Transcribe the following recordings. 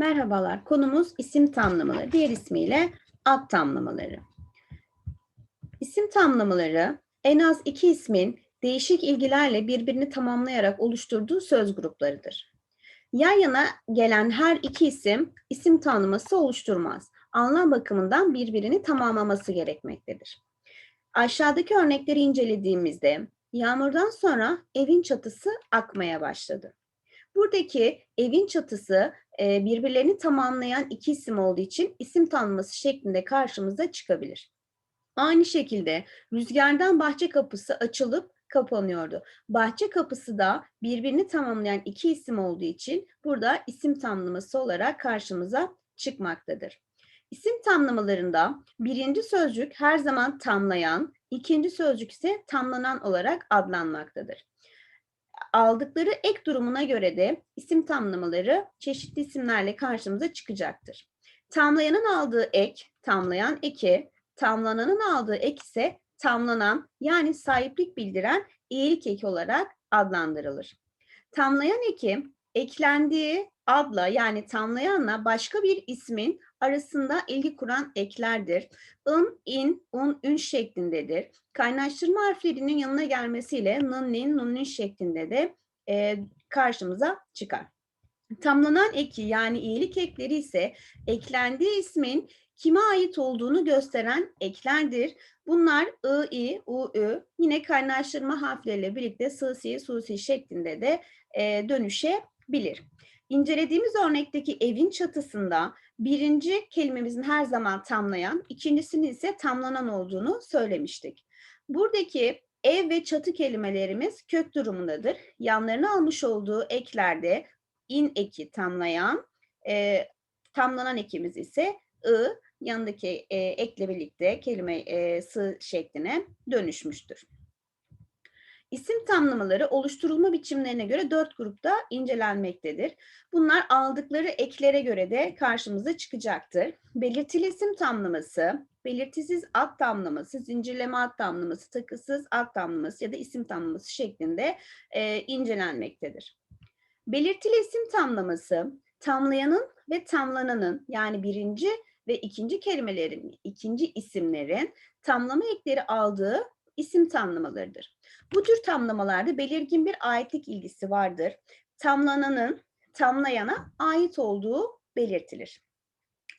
Merhabalar, konumuz isim tamlamaları, diğer ismiyle ad tamlamaları. İsim tamlamaları en az iki ismin değişik ilgilerle birbirini tamamlayarak oluşturduğu söz gruplarıdır. Yan yana gelen her iki isim isim tanımlaması oluşturmaz. Anlam bakımından birbirini tamamlaması gerekmektedir. Aşağıdaki örnekleri incelediğimizde yağmurdan sonra evin çatısı akmaya başladı. Buradaki evin çatısı e, birbirlerini tamamlayan iki isim olduğu için isim tanımlaması şeklinde karşımıza çıkabilir. Aynı şekilde rüzgardan bahçe kapısı açılıp kapanıyordu. Bahçe kapısı da birbirini tamamlayan iki isim olduğu için burada isim tamlaması olarak karşımıza çıkmaktadır. İsim tamlamalarında birinci sözcük her zaman tamlayan, ikinci sözcük ise tamlanan olarak adlanmaktadır aldıkları ek durumuna göre de isim tamlamaları çeşitli isimlerle karşımıza çıkacaktır. Tamlayanın aldığı ek, tamlayan eki, tamlananın aldığı ek ise tamlanan yani sahiplik bildiren iyilik eki olarak adlandırılır. Tamlayan eki eklendiği adla yani tamlayanla başka bir ismin arasında ilgi kuran eklerdir. ın, in, un, ün şeklindedir. Kaynaştırma harflerinin yanına gelmesiyle nın, nin, nun, nin şeklinde de e, karşımıza çıkar. Tamlanan eki yani iyilik ekleri ise eklendiği ismin kime ait olduğunu gösteren eklerdir. Bunlar ı, i, u, ü yine kaynaştırma harfleriyle birlikte sı, si, su, si şeklinde de e, dönüşebilir. İncelediğimiz örnekteki evin çatısında birinci kelimemizin her zaman tamlayan, ikincisinin ise tamlanan olduğunu söylemiştik. Buradaki ev ve çatı kelimelerimiz kök durumundadır. Yanlarına almış olduğu eklerde in eki tamlayan, e, tamlanan ekimiz ise ı, yanındaki e, ekle birlikte kelime e, sı şekline dönüşmüştür. İsim tamlamaları oluşturulma biçimlerine göre dört grupta incelenmektedir. Bunlar aldıkları eklere göre de karşımıza çıkacaktır. Belirtili isim tamlaması, belirtisiz ad tamlaması, zincirleme ad tamlaması, takısız ad tamlaması ya da isim tamlaması şeklinde e, incelenmektedir. Belirtili isim tamlaması, tamlayanın ve tamlananın yani birinci ve ikinci kelimelerin, ikinci isimlerin tamlama ekleri aldığı isim tamlamalarıdır. Bu tür tamlamalarda belirgin bir aitlik ilgisi vardır. Tamlananın tamlayana ait olduğu belirtilir.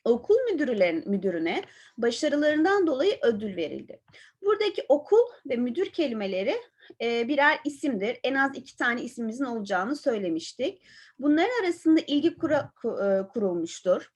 Okul müdürülerin, müdürüne başarılarından dolayı ödül verildi. Buradaki okul ve müdür kelimeleri e, birer isimdir. En az iki tane isimimizin olacağını söylemiştik. Bunların arasında ilgi kura, e, kurulmuştur.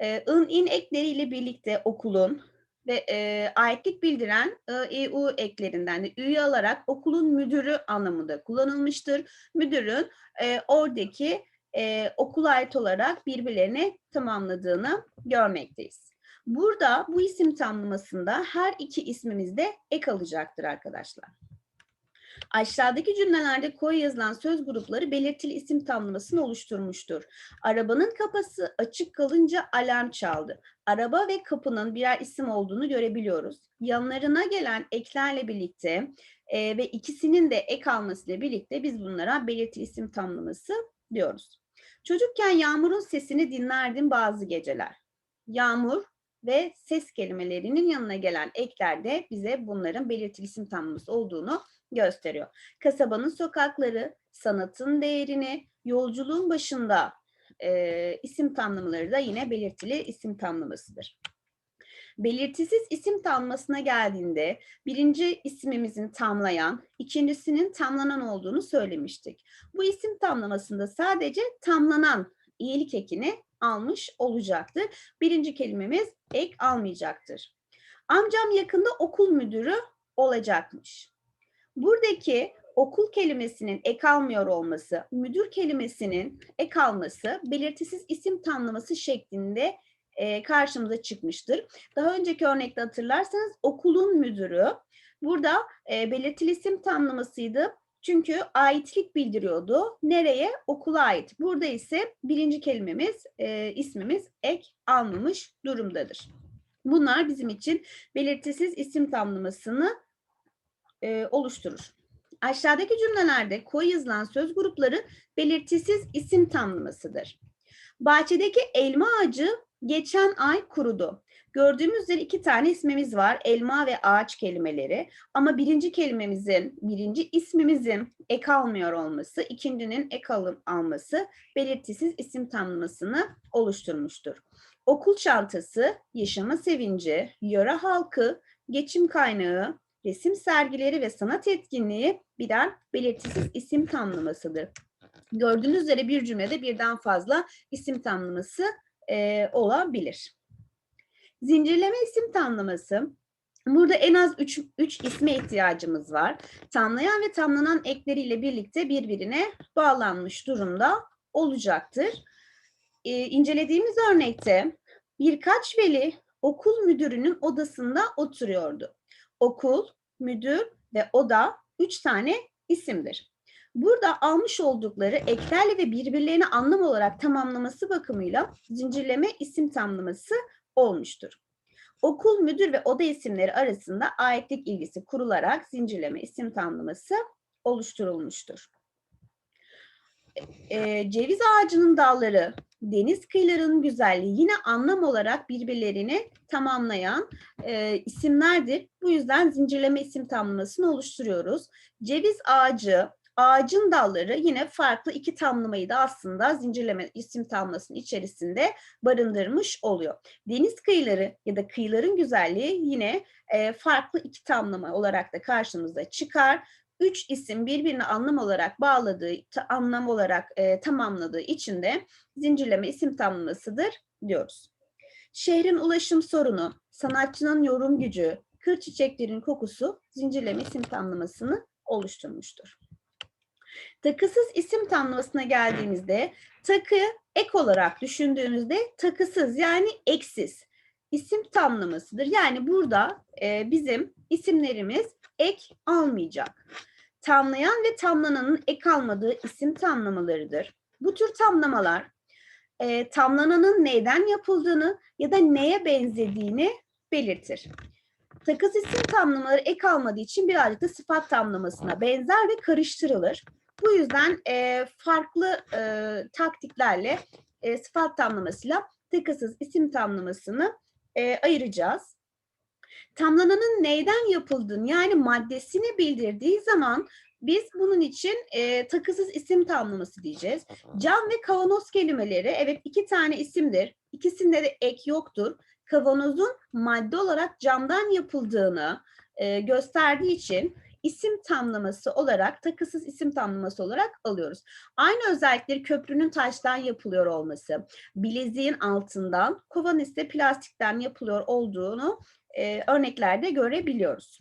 E, ın, in ekleriyle birlikte okulun, ve e, aitlik bildiren e, u eklerinden de üye alarak okulun müdürü anlamında kullanılmıştır. Müdürün e, oradaki e, okula ait olarak birbirlerini tamamladığını görmekteyiz. Burada bu isim tamlamasında her iki ismimiz de ek alacaktır arkadaşlar. Aşağıdaki cümlelerde koy yazılan söz grupları belirtili isim tamlamasını oluşturmuştur. Arabanın kapısı açık kalınca alarm çaldı. Araba ve kapının birer isim olduğunu görebiliyoruz. Yanlarına gelen eklerle birlikte e, ve ikisinin de ek almasıyla birlikte biz bunlara belirtili isim tamlaması diyoruz. Çocukken yağmurun sesini dinlerdim bazı geceler. Yağmur ve ses kelimelerinin yanına gelen eklerde bize bunların belirtili isim tamlaması olduğunu gösteriyor. Kasabanın sokakları, sanatın değerini, yolculuğun başında e, isim tamlamaları da yine belirtili isim tamlamasıdır. Belirtisiz isim tamlamasına geldiğinde birinci ismimizin tamlayan, ikincisinin tamlanan olduğunu söylemiştik. Bu isim tamlamasında sadece tamlanan iyilik ekini almış olacaktır. Birinci kelimemiz ek almayacaktır. Amcam yakında okul müdürü olacakmış. Buradaki okul kelimesinin ek almıyor olması, müdür kelimesinin ek alması belirtisiz isim tamlaması şeklinde e, karşımıza çıkmıştır. Daha önceki örnekte hatırlarsanız okulun müdürü burada e, belirtili isim tamlamasıydı. Çünkü aitlik bildiriyordu. Nereye? Okula ait. Burada ise birinci kelimemiz, e, ismimiz ek almamış durumdadır. Bunlar bizim için belirtisiz isim tamlamasını e, oluşturur. Aşağıdaki cümlelerde koy yazılan söz grupları belirtisiz isim tamlamasıdır. Bahçedeki elma ağacı geçen ay kurudu. Gördüğümüz üzere iki tane ismimiz var. Elma ve ağaç kelimeleri. Ama birinci kelimemizin, birinci ismimizin ek almıyor olması, ikincinin ek alması belirtisiz isim tanımlamasını oluşturmuştur. Okul çantası, yaşama sevinci, yöre halkı, geçim kaynağı, resim sergileri ve sanat etkinliği birer belirtisiz isim tanımlamasıdır. Gördüğünüz üzere bir cümlede birden fazla isim tanımlaması e, olabilir. Zincirleme isim tanımlaması. Burada en az 3 üç isme ihtiyacımız var. Tamlayan ve tamlanan ekleriyle birlikte birbirine bağlanmış durumda olacaktır. Ee, incelediğimiz örnekte birkaç veli okul müdürünün odasında oturuyordu. Okul, müdür ve oda üç tane isimdir. Burada almış oldukları eklerle ve birbirlerini anlam olarak tamamlaması bakımıyla zincirleme isim tamlaması olmuştur. Okul, müdür ve oda isimleri arasında aitlik ilgisi kurularak zincirleme isim tamlaması oluşturulmuştur. E, ceviz ağacının dalları, deniz kıyılarının güzelliği yine anlam olarak birbirlerini tamamlayan e, isimlerdir. Bu yüzden zincirleme isim tamlamasını oluşturuyoruz. Ceviz ağacı, ağacın dalları yine farklı iki tamlamayı da aslında zincirleme isim tamlamasının içerisinde barındırmış oluyor. Deniz kıyıları ya da kıyıların güzelliği yine e, farklı iki tamlama olarak da karşımıza çıkar. Üç isim birbirine anlam olarak bağladığı, anlam olarak e, tamamladığı için de zincirleme isim tamlamasıdır diyoruz. Şehrin ulaşım sorunu, sanatçının yorum gücü, kır çiçeklerin kokusu zincirleme isim tamlamasını oluşturmuştur. Takısız isim tanımlamasına geldiğimizde takı ek olarak düşündüğümüzde takısız yani eksiz isim tanımlamasıdır. Yani burada e, bizim isimlerimiz ek almayacak. Tamlayan ve tamlananın ek almadığı isim tamlamalarıdır. Bu tür tamlamalar e, tamlananın neyden yapıldığını ya da neye benzediğini belirtir. Takız isim tamlamaları ek almadığı için birazcık da sıfat tamlamasına benzer ve karıştırılır. Bu yüzden e, farklı e, taktiklerle e, sıfat tamlamasıyla takısız isim tamlamasını e, ayıracağız. Tamlananın neyden yapıldığını yani maddesini bildirdiği zaman biz bunun için e, takısız isim tamlaması diyeceğiz. Cam ve kavanoz kelimeleri evet iki tane isimdir. İkisinde de ek yoktur. Kavanozun madde olarak camdan yapıldığını e, gösterdiği için isim tamlaması olarak, takısız isim tamlaması olarak alıyoruz. Aynı özellikleri köprünün taştan yapılıyor olması, bileziğin altından, kovan ise plastikten yapılıyor olduğunu e, örneklerde görebiliyoruz.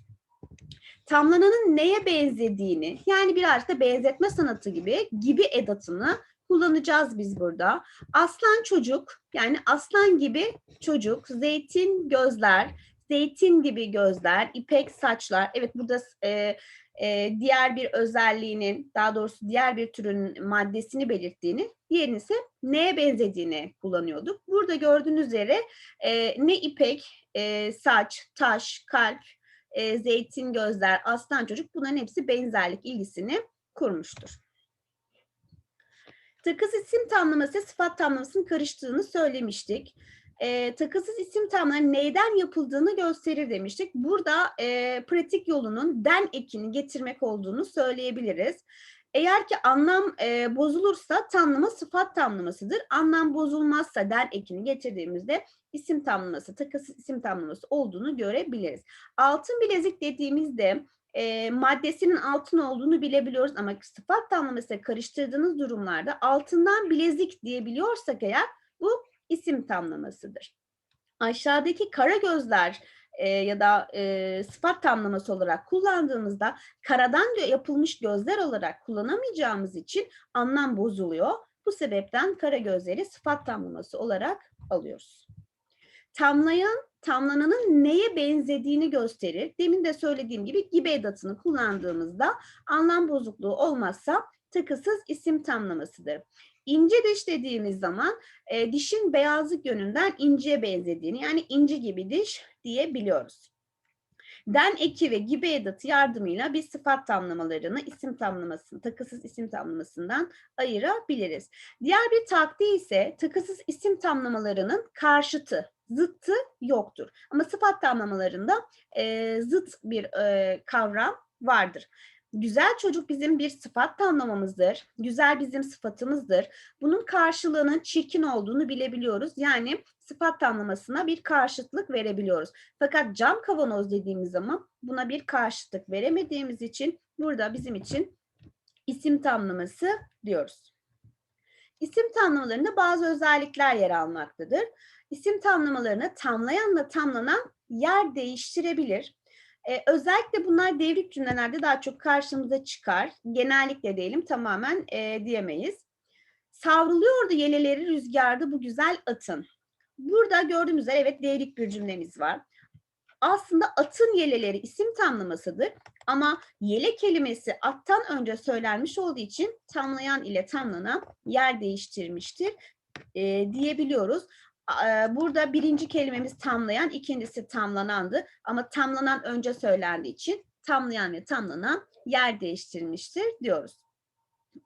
Tamlananın neye benzediğini, yani birazcık da benzetme sanatı gibi, gibi edatını kullanacağız biz burada. Aslan çocuk, yani aslan gibi çocuk, zeytin gözler, zeytin gibi gözler, ipek saçlar. Evet burada e, e, diğer bir özelliğinin, daha doğrusu diğer bir türün maddesini belirttiğini, diğerini ise neye benzediğini kullanıyorduk. Burada gördüğünüz üzere e, ne ipek, e, saç, taş, kalp, e, zeytin gözler, aslan çocuk bunların hepsi benzerlik ilgisini kurmuştur. Takız isim tamlaması sıfat tamlamasının karıştığını söylemiştik e, takısız isim tamları neyden yapıldığını gösterir demiştik. Burada e, pratik yolunun den ekini getirmek olduğunu söyleyebiliriz. Eğer ki anlam e, bozulursa tamlama sıfat tamlamasıdır. Anlam bozulmazsa den ekini getirdiğimizde isim tamlaması, takısız isim tamlaması olduğunu görebiliriz. Altın bilezik dediğimizde e, maddesinin altın olduğunu bilebiliyoruz ama sıfat tamlaması karıştırdığınız durumlarda altından bilezik diyebiliyorsak eğer bu isim tamlamasıdır. Aşağıdaki kara gözler e, ya da e, sıfat tamlaması olarak kullandığımızda karadan yapılmış gözler olarak kullanamayacağımız için anlam bozuluyor. Bu sebepten kara gözleri sıfat tamlaması olarak alıyoruz. Tamlayan, tamlananın neye benzediğini gösterir. Demin de söylediğim gibi gibi edatını kullandığımızda anlam bozukluğu olmazsa takısız isim tamlamasıdır. İnce diş dediğimiz zaman e, dişin beyazlık yönünden inceye benzediğini yani inci gibi diş diyebiliyoruz. Den eki ve gibi edatı yardımıyla bir sıfat tamlamalarını isim tamlamasını, takısız isim tamlamasından ayırabiliriz. Diğer bir taktiği ise takısız isim tamlamalarının karşıtı, zıttı yoktur. Ama sıfat tamlamalarında e, zıt bir e, kavram vardır. Güzel çocuk bizim bir sıfat tamlamamızdır. Güzel bizim sıfatımızdır. Bunun karşılığının çirkin olduğunu bilebiliyoruz. Yani sıfat tamlamasına bir karşıtlık verebiliyoruz. Fakat cam kavanoz dediğimiz zaman buna bir karşıtlık veremediğimiz için burada bizim için isim tamlaması diyoruz. İsim tamlamalarında bazı özellikler yer almaktadır. İsim tamlamalarını tamlayanla tamlanan yer değiştirebilir. Ee, özellikle bunlar devrik cümlelerde daha çok karşımıza çıkar. Genellikle diyelim tamamen e, diyemeyiz. Savruluyordu yeleleri rüzgarda bu güzel atın. Burada gördüğümüz üzere evet devrik bir cümlemiz var. Aslında atın yeleleri isim tamlamasıdır. Ama yele kelimesi attan önce söylenmiş olduğu için tamlayan ile tamlanan yer değiştirmiştir e, diyebiliyoruz. Burada birinci kelimemiz tamlayan, ikincisi tamlanandı. Ama tamlanan önce söylendiği için tamlayan ve tamlanan yer değiştirmiştir diyoruz.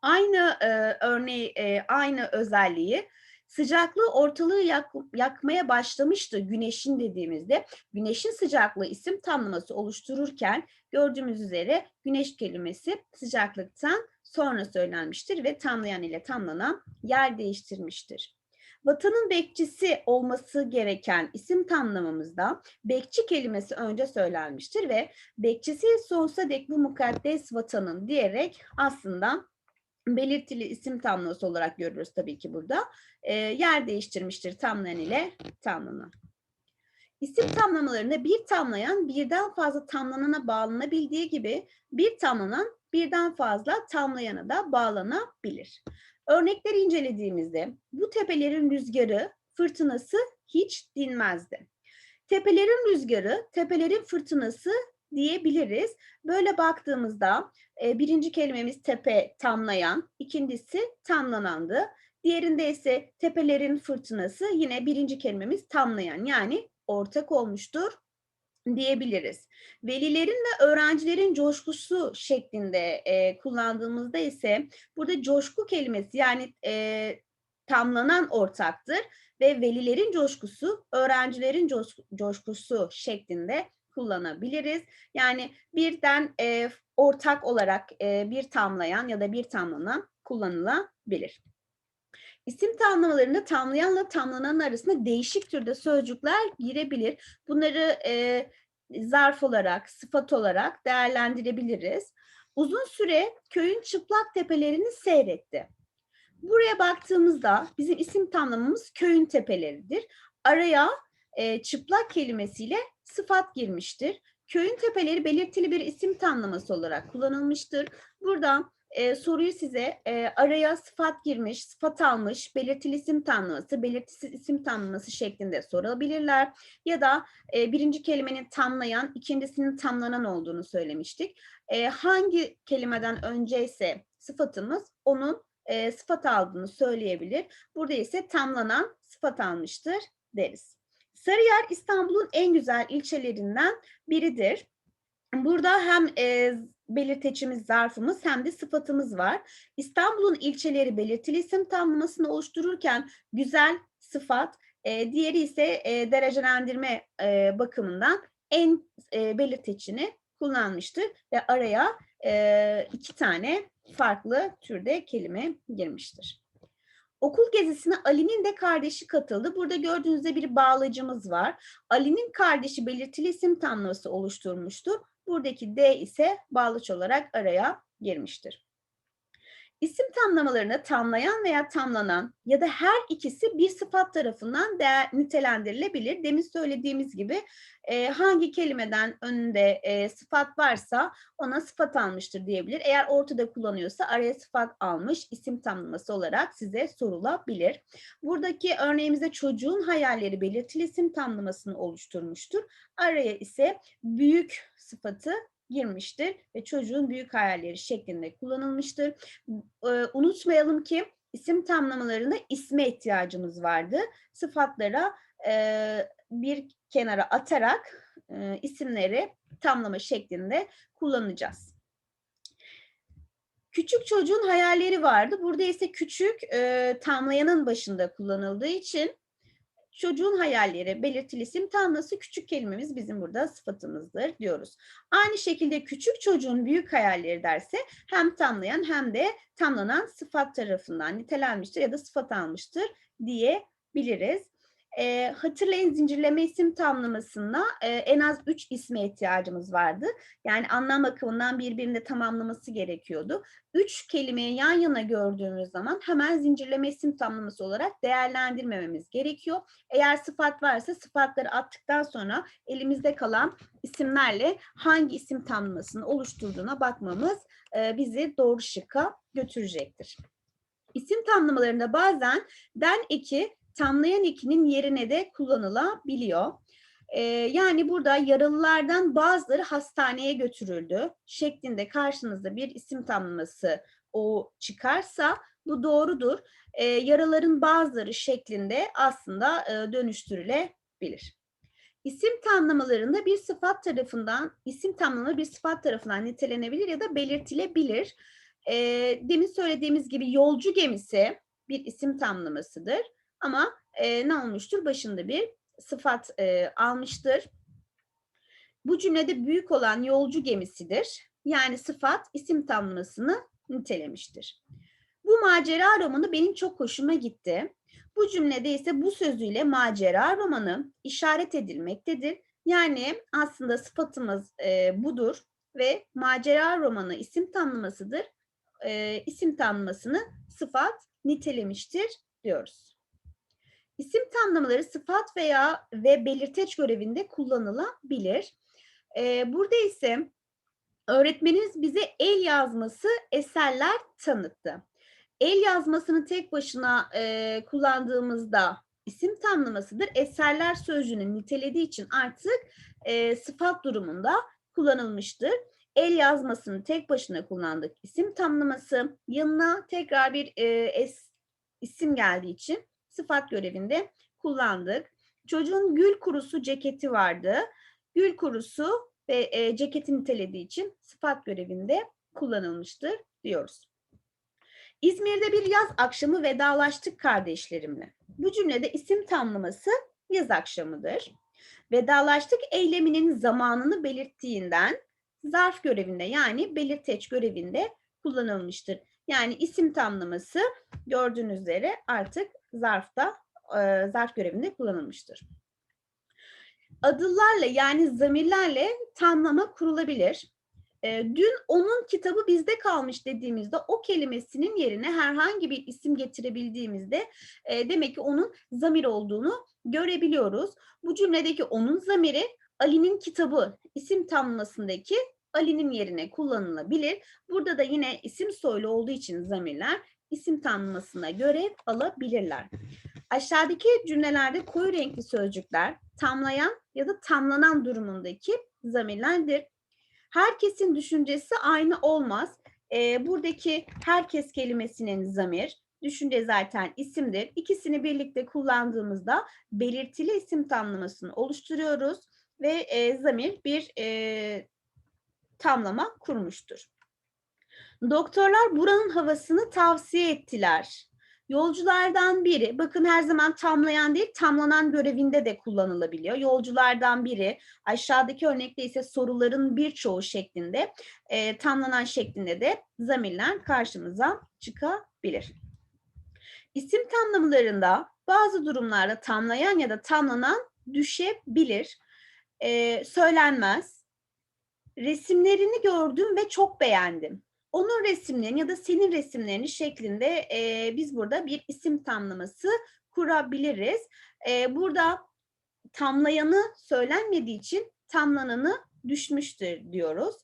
Aynı e, örneği, e, aynı özelliği sıcaklığı ortalığı yak, yakmaya başlamıştı güneşin dediğimizde. Güneşin sıcaklığı isim tamlaması oluştururken gördüğümüz üzere güneş kelimesi sıcaklıktan sonra söylenmiştir ve tamlayan ile tamlanan yer değiştirmiştir. Vatanın bekçisi olması gereken isim tamlamamızda bekçi kelimesi önce söylenmiştir ve bekçisi sonsuza dek bu mukaddes vatanın diyerek aslında belirtili isim tamlaması olarak görürüz tabii ki burada. E, yer değiştirmiştir tamlayan ile tamlanan. İsim tamlamalarında bir tamlayan birden fazla tamlanana bağlanabildiği gibi bir tamlanan birden fazla tamlayana da bağlanabilir. Örnekleri incelediğimizde bu tepelerin rüzgarı, fırtınası hiç dinmezdi. Tepelerin rüzgarı, tepelerin fırtınası diyebiliriz. Böyle baktığımızda e, birinci kelimemiz tepe tamlayan, ikincisi tamlanandı. Diğerinde ise tepelerin fırtınası yine birinci kelimemiz tamlayan yani ortak olmuştur diyebiliriz. Velilerin ve öğrencilerin coşkusu şeklinde e, kullandığımızda ise burada coşku kelimesi yani e, tamlanan ortaktır ve velilerin coşkusu öğrencilerin coşkusu şeklinde kullanabiliriz. Yani birden e, ortak olarak e, bir tamlayan ya da bir tamlanan kullanılabilir. İsim tamlamalarında tamlayanla tamlanan arasında değişik türde sözcükler girebilir. Bunları e, zarf olarak, sıfat olarak değerlendirebiliriz. Uzun süre köyün çıplak tepelerini seyretti. Buraya baktığımızda bizim isim tamlamamız köyün tepeleridir. Araya e, çıplak kelimesiyle sıfat girmiştir. Köyün tepeleri belirtili bir isim tamlaması olarak kullanılmıştır. Buradan e, soruyu size e, araya sıfat girmiş, sıfat almış, belirtili isim tanımlaması, belirtisiz isim tanımlaması şeklinde sorabilirler. Ya da e, birinci kelimenin tamlayan, ikincisinin tamlanan olduğunu söylemiştik. E, hangi kelimeden önce ise sıfatımız onun e, sıfat aldığını söyleyebilir. Burada ise tamlanan sıfat almıştır deriz. Sarıyer İstanbul'un en güzel ilçelerinden biridir. Burada hem e, belirteçimiz, zarfımız hem de sıfatımız var. İstanbul'un ilçeleri belirtili isim tamlamasını oluştururken güzel sıfat, e, diğeri ise e, derecelendirme e, bakımından en e, belirteçini kullanmıştır ve araya e, iki tane farklı türde kelime girmiştir. Okul gezisine Ali'nin de kardeşi katıldı. Burada gördüğünüzde bir bağlacımız var. Ali'nin kardeşi belirtili isim tamlaması oluşturmuştu. Buradaki D ise bağlaç olarak araya girmiştir. İsim tamlamalarını tamlayan veya tamlanan ya da her ikisi bir sıfat tarafından değer, nitelendirilebilir. Demin söylediğimiz gibi e, hangi kelimeden önünde e, sıfat varsa ona sıfat almıştır diyebilir. Eğer ortada kullanıyorsa araya sıfat almış isim tamlaması olarak size sorulabilir. Buradaki örneğimizde çocuğun hayalleri belirtili isim tamlamasını oluşturmuştur. Araya ise büyük sıfatı girmiştir ve çocuğun büyük hayalleri şeklinde kullanılmıştır. E, unutmayalım ki isim tamlamalarında isme ihtiyacımız vardı. Sıfatlara e, bir kenara atarak e, isimleri tamlama şeklinde kullanacağız. Küçük çocuğun hayalleri vardı. Burada ise küçük e, tamlayanın başında kullanıldığı için çocuğun hayalleri, belirtili isim tamlası küçük kelimemiz bizim burada sıfatımızdır diyoruz. Aynı şekilde küçük çocuğun büyük hayalleri derse hem tamlayan hem de tamlanan sıfat tarafından nitelenmiştir ya da sıfat almıştır diyebiliriz. E, hatırlayın zincirleme isim tamlamasında e, en az üç isme ihtiyacımız vardı. Yani anlam bakımından birbirini tamamlaması gerekiyordu. Üç kelimeyi yan yana gördüğümüz zaman hemen zincirleme isim tamlaması olarak değerlendirmememiz gerekiyor. Eğer sıfat varsa sıfatları attıktan sonra elimizde kalan isimlerle hangi isim tamlamasını oluşturduğuna bakmamız e, bizi doğru şıkka götürecektir. İsim tamlamalarında bazen den eki tamlayan ekinin yerine de kullanılabiliyor. Ee, yani burada yaralılardan bazıları hastaneye götürüldü şeklinde karşınızda bir isim tamlaması o çıkarsa bu doğrudur. Ee, yaraların bazıları şeklinde aslında e, dönüştürülebilir. İsim tamlamalarında bir sıfat tarafından, isim tamlamaları bir sıfat tarafından nitelenebilir ya da belirtilebilir. E, demin söylediğimiz gibi yolcu gemisi bir isim tamlamasıdır. Ama e, ne olmuştur? Başında bir sıfat e, almıştır. Bu cümlede büyük olan yolcu gemisidir. Yani sıfat isim tamlamasını nitelemiştir. Bu macera romanı benim çok hoşuma gitti. Bu cümlede ise bu sözüyle macera romanı işaret edilmektedir. Yani aslında sıfatımız e, budur ve macera romanı isim tanımlasıdır. E, isim tanımlasını sıfat nitelemiştir diyoruz. İsim tamlamaları sıfat veya ve belirteç görevinde kullanılabilir. Ee, burada ise öğretmenimiz bize el yazması eserler tanıttı. El yazmasını tek başına e, kullandığımızda isim tamlamasıdır. Eserler sözcüğünü nitelediği için artık e, sıfat durumunda kullanılmıştır. El yazmasını tek başına kullandık. İsim tamlaması yanına tekrar bir e, es, isim geldiği için sıfat görevinde kullandık. Çocuğun gül kurusu ceketi vardı. Gül kurusu ve e, ceketi nitelediği için sıfat görevinde kullanılmıştır diyoruz. İzmir'de bir yaz akşamı vedalaştık kardeşlerimle. Bu cümlede isim tamlaması yaz akşamıdır. Vedalaştık eyleminin zamanını belirttiğinden zarf görevinde yani belirteç görevinde kullanılmıştır. Yani isim tamlaması gördüğünüz üzere artık zarfta e, zarf görevinde kullanılmıştır. Adıllarla yani zamirlerle tamlama kurulabilir. E, dün onun kitabı bizde kalmış dediğimizde o kelimesinin yerine herhangi bir isim getirebildiğimizde e, demek ki onun zamir olduğunu görebiliyoruz. Bu cümledeki onun zamiri Ali'nin kitabı isim tamlamasındaki Ali'nin yerine kullanılabilir. Burada da yine isim soylu olduğu için zamirler isim tanımlasına görev alabilirler. Aşağıdaki cümlelerde koyu renkli sözcükler tamlayan ya da tamlanan durumundaki zamirlerdir. Herkesin düşüncesi aynı olmaz. E, buradaki herkes kelimesinin zamir, düşünce zaten isimdir. İkisini birlikte kullandığımızda belirtili isim tamlamasını oluşturuyoruz ve e, zamir bir e, tamlama kurmuştur. Doktorlar buranın havasını tavsiye ettiler. Yolculardan biri, bakın her zaman tamlayan değil, tamlanan görevinde de kullanılabiliyor. Yolculardan biri, aşağıdaki örnekte ise soruların birçoğu şeklinde, e, tamlanan şeklinde de zamirler karşımıza çıkabilir. İsim tamlamalarında bazı durumlarda tamlayan ya da tamlanan düşebilir, e, söylenmez. Resimlerini gördüm ve çok beğendim onun resimlerini ya da senin resimlerini şeklinde e, biz burada bir isim tamlaması kurabiliriz. E, burada tamlayanı söylenmediği için tamlananı düşmüştür diyoruz.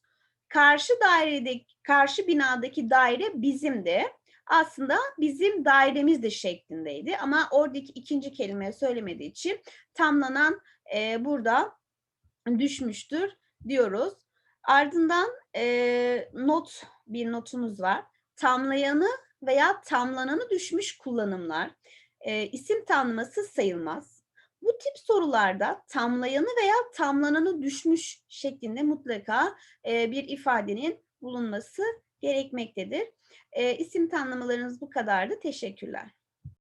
Karşı dairedeki, karşı binadaki daire bizimdi. Aslında bizim dairemiz de şeklindeydi ama oradaki ikinci kelime söylemediği için tamlanan e, burada düşmüştür diyoruz. Ardından e, not bir notumuz var. Tamlayanı veya tamlananı düşmüş kullanımlar e, isim tamlaması sayılmaz. Bu tip sorularda tamlayanı veya tamlananı düşmüş şeklinde mutlaka e, bir ifadenin bulunması gerekmektedir. E, isim tamlamalarınız bu kadardı. Teşekkürler.